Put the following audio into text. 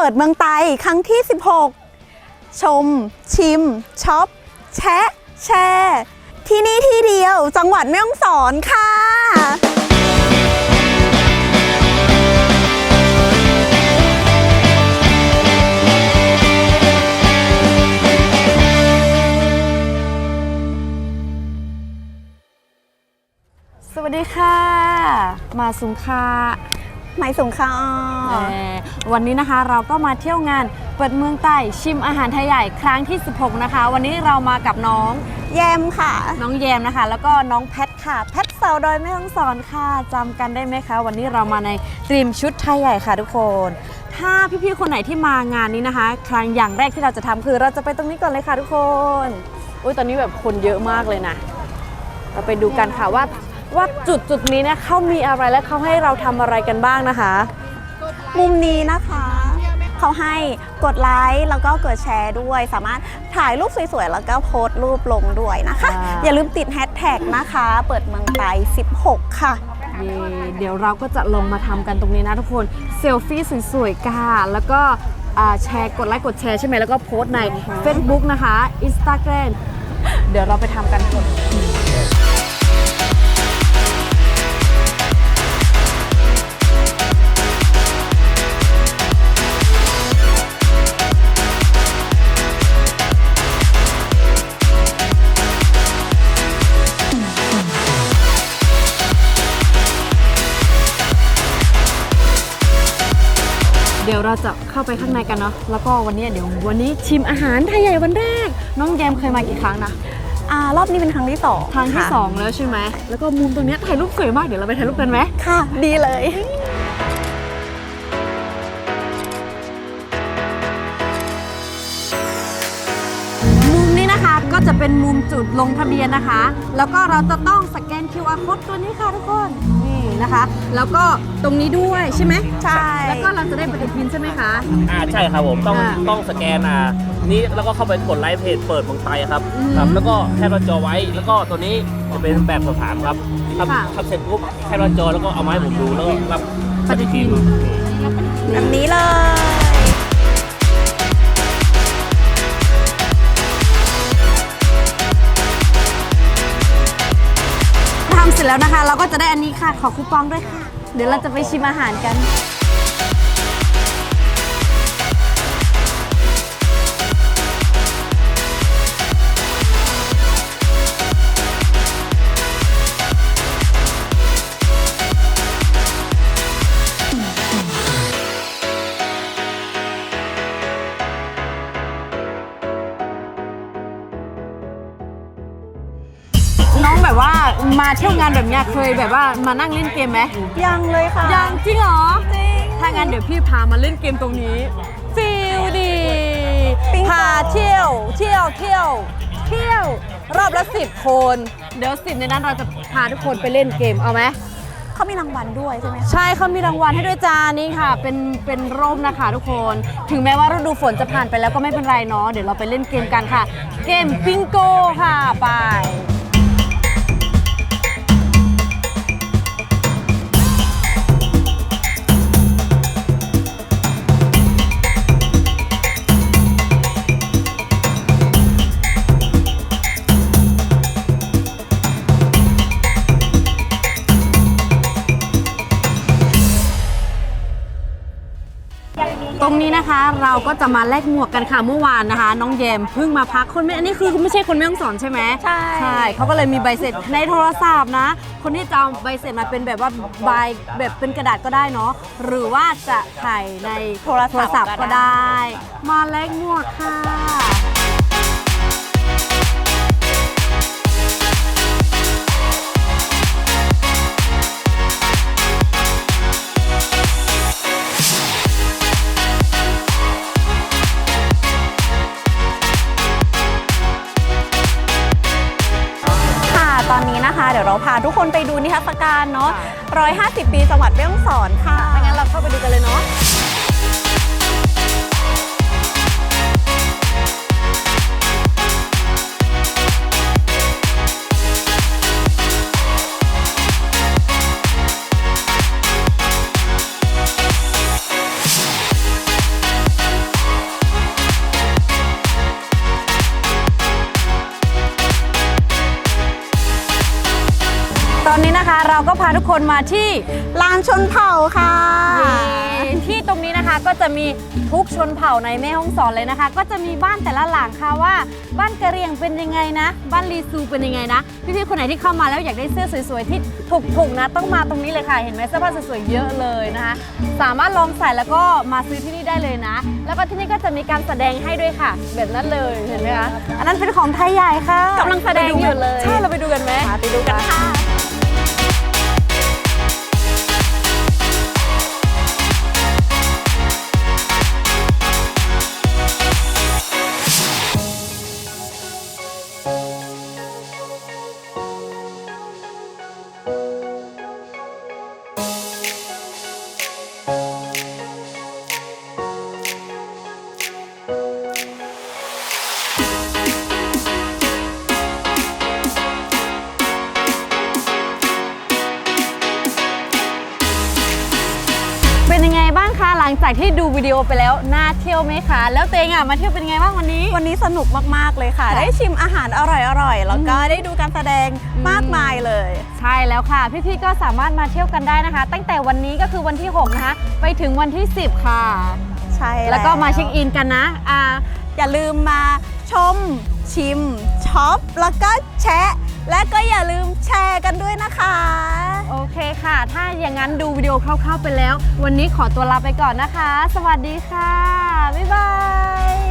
ปิดเมืองไตครั้งที่ 16 ชม ชิมช็อป แชะ แชร์ที่นี่ที่เดียวจังหวัดแม่ฮ่องสอนค่ะสวัสดีค่ะ มาสุงคาหมายสูงค่ะเอ่อวันนี้นะคะเราก็มาเที่ยวงานเปิดเมืองใต้ชิมอาหารไทยใหญ่ครั้งที่ 16 นะคะ วันนี้เรามากับน้องแยมค่ะ น้องแยมนะคะ แล้วก็น้องแพทค่ะ แพทสาวดอยแม่ฮ่องสอนค่ะจำกันได้ไหมคะ วันนี้เรามาในตรีมชุดไทยใหญ่ค่ะทุกคน ถ้าพี่ๆคนไหนที่มางานนี้นะคะ ครั้งอย่างแรกที่เราจะทำคือเราจะไปตรงนี้ก่อนเลยค่ะทุกคน อุ้ยตอนนี้แบบคนเยอะมากเลยนะ เราไปดูกันค่ะว่า ว่าจุดจุดนี้เนี่ยเขามีอะไรและเขาให้เราทำอะไรกันบ้างนะคะ มุมนี้นะคะ เขาให้กดไลค์แล้วก็กดแชร์ด้วย สามารถถ่ายรูปสวยๆ แล้วก็โพสต์รูปลงด้วยนะคะ อ่า อย่าลืมติดแฮชแท็กนะคะ เปิดเมืองไทย16 ค่ะ เย่เดี๋ยวเราก็จะลงมาทำกันตรงนี้นะทุกคนเซลฟี่สวยๆค่ะแล้วก็อ่าแชร์กดไลค์กดแชร์ใช่ไหมแล้วก็โพสต์ใน Facebook นะคะ Instagram เดี๋ยวเราไปทำกันค่ะ เดี๋ยวเราจะเข้าไปข้างในกันเนาะแล้วก็วันนี้เดี๋ยววันนี้ชิมอาหารไทยใหญ่วันแรก น้องแยมเคยมากี่ครั้งนะอ่ารอบนี้เป็นครั้งที่สองครั้งที่ะสองแล้วใช่ไหมแล้วก็มุมตรงเนี้ยถ่ายรูปสวยมากเดี๋ยวเราไปถ่ายรูปกันไหม ค่ะ ดีเลย มุมนี้นะคะก็จะเป็นมุมจุดลงทะเบียนนะคะ แล้วก็เราจะต้องสแกน QR code ตัวนี้ค่ะทุกคน นี่นะคะ แล้วก็ตรงนี้ด้วยใช่ไหมใช่ แล้วก็เราจะได้ปฏิทินใช่ไหมคะ อ่าใช่ครับผมต้องอ่าต้องสแกนอ่านี้แล้วก็เข้าไปกดไลค์เพจเปิดเมืองไทยครับอืมครับ แล้วก็แค่หน้าจอไว้ แล้วก็ตัวนี้จะเป็นแบบสอบถามครับทค่ะำทำเสร็จปุ๊บแค่หน้าจอแล้วก็เอามาให้ผมดูแล้วก็รับปฏิทิน แบบนี้เลย ร็จแล้วนะคะ เราก็จะได้อันนี้ค่ะ ขอคูปองด้วยค่ะ เดี๋ยวเราจะไปชิมอาหารกัน แบบว่ามาเที่ยวงานแบบเนี้ยเคยแบบว่ามานั่งเล่นเกมไหมยังเลยค่ะยังจริงเหรอจริงถ้างั้นเดี๋ยวพี่พามาเล่นเกมตรงนี้ฟิลดีปิ๊งโกพาเที่ยวเที่ยวเที่ยวเที่ยว รอบละสิบคน เดี๋ยวสิบในนั้นเราจะพาทุกคนไปเล่นเกมเอาไหมเขามีรางวัลด้วยใช่ไหมคะใช่เขามีรางวัลให้ด้วยจานี่ค่ะ เป็นเป็นร่มนะคะทุกคน ถึงแม้ว่าฤดูฝนจะผ่านไปแล้วก็ไม่เป็นไรเนาะเดี๋ยวเราไปเล่นเกมกันค่ะ เกมปิงโกค่ะไป รงนี้นะคะ เราก็จะมาแลกหมวกกันค่ะเมื่อวานนะคะ น้องแยมเพิ่งมาพักคนไม่อันนี้คือไม่ใช่คนไม่ต้องสอนใช่ไหมใช่ใช่เขาก็เลยมีใบเสร็จในโทรศัพท์นะ คนที่จะเอาใบเสร็จมาเป็นแบบว่าใบแบบเป็นกระดาษก็ได้เนาะหรือว่าจะถ่ายในโทรศัพท์ก็ได้ มาแลกหมวกค่ะค่ะ เดี๋ยวเราพาทุกคนไปดูนิทรรศการเนาะ150 ปีจังหวัดแม่ฮ่องสอนค่ะ ถ้างั้นเราเข้าไปดูกันเลยเนาะ ตอนนี้นะคะเราก็พาทุกคนมาที่ลานชนเผ่าค่ะ ที่ตรงนี้นะคะก็จะมีทุกชนเผ่าในแม่ห้องสอนเลยนะคะ ก็จะมีบ้านแต่ละหลังค่ะว่า บ้านกะเหรี่ยงเป็นยังไงนะ บ้านลีซูเป็นยังไงนะพี่ๆคนไหนที่เข้ามาแล้วอยากได้เสื้อสวยๆที่ถูกๆนะ ต้องมาตรงนี้เลยค่ะ เห็นไหมเสื้อผ้าสวยๆเยอะเลยนะคะ สามารถลองใส่แล้วก็มาซื้อที่นี่ได้เลยนะ แล้วก็ที่นี่ก็จะมีการแสดงให้ด้วยค่ะ แบบนั้นเลยเห็นไหมคะอันนั้นเป็นของไทยใหญ่ค่ะกำลังแสดงอยู่เลยใช่เราไปดูกันไหมไปดูกันค่ะ จากที่ดูวิดีโอไปแล้วน่าเที่ยวไหมคะ แล้วเตงอะมาเที่ยวเป็นยังไงบ้างวันนี้ วันนี้สนุกมากๆเลยค่ะค่ะ ได้ชิมอาหารอร่อยๆ แล้วก็ได้ดูการแสดงมากมายเลย ใช่แล้วค่ะ พี่ๆก็สามารถมาเที่ยวกันได้นะคะ ตั้งแต่วันนี้ก็คือวันที่ 6 นะคะ ไปถึงวันที่ 10 ค่ะ ใช่แล้วก็มาเช็คอินกันนะอ่าอย่าลืมมาชม ชิมช็อปแล้วก็แชะ และก็อย่าลืมแชร์กันด้วยนะคะ โอเคค่ะ ถ้าอย่างนั้นดูวิดีโอคร่าวๆไปแล้ว วันนี้ขอตัวลาไปก่อนนะคะ สวัสดีค่ะ บ๊ายบาย